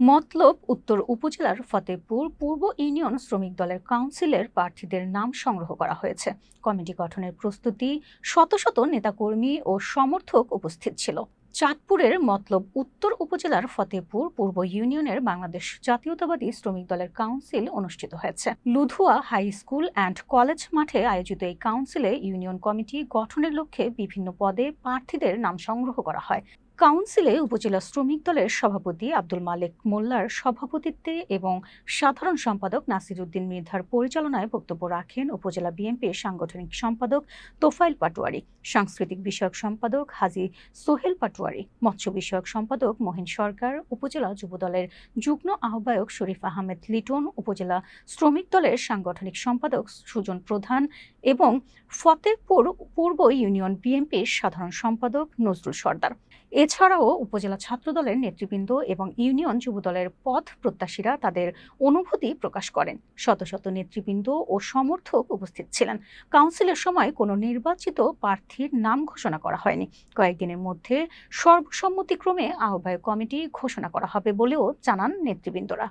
মতলব উত্তর উপজেলার ফতেপুর পূর্ব ইউনিয়ন শ্রমিক দলের কাউন্সিলের প্রার্থীদের নাম সংগ্রহ করা হয়েছে। কমিটি গঠনের প্রস্তুতি শত শত নেতাকর্মী ও সমর্থক উপস্থিত ছিল। চাঁদপুরের মতলব উত্তর উপজেলার ফতেপুর পূর্ব ইউনিয়নের বাংলাদেশ জাতীয়তাবাদী শ্রমিক দলের কাউন্সিল অনুষ্ঠিত হয়েছে। Ludhua high school and college মাঠে আয়োজিত এই কাউন্সিলে ইউনিয়ন কমিটি গঠনের লক্ষ্যে বিভিন্ন পদে প্রার্থীদের নাম সংগ্রহ করা হয়। কাউন্সিলে উপজেলা শ্রমিক দলের সভাপতি আব্দুল মালেক মোল্লার সভাপতিত্বে এবং সাধারণ সম্পাদক নাসির উদ্দিন মৃধার পরিচালনায় বক্তব্য রাখেন উপজেলা বিএনপির সাংগঠনিক সম্পাদক তোফাইল পাটোয়ারি, সাংস্কৃতিক বিষয়ক সম্পাদক হাজি সোহেল পাটোয়ারি, মৎস্য বিষয়ক সম্পাদক মহিন সরকার, উপজেলা যুবদলের যুগ্ম আহ্বায়ক শরীফ আহমেদ লিটন, উপজেলা শ্রমিক দলের সাংগঠনিক সম্পাদক সুজন প্রধান এবং ফতেহপুর পূর্ব ইউনিয়ন বিএনপির সাধারণ সম্পাদক নজরুল সর্দার। এছাড়াও উপজেলা ছাত্রদলের নেতৃবৃন্দ এবং ইউনিয়ন যুবদলের পথ প্রত্যাশীরা তাদের অনুভূতি প্রকাশ করেন। শত শত নেতৃবৃন্দ ও সমর্থক উপস্থিত ছিলেন। কাউন্সিলের সময় কোনো নির্বাচিত প্রার্থীর নাম ঘোষণা করা হয়নি। কয়েকদিনের মধ্যে সর্বসম্মতিক্রমে আহ্বায়ক কমিটি ঘোষণা করা হবে বলেও জানান নেতৃবৃন্দরা।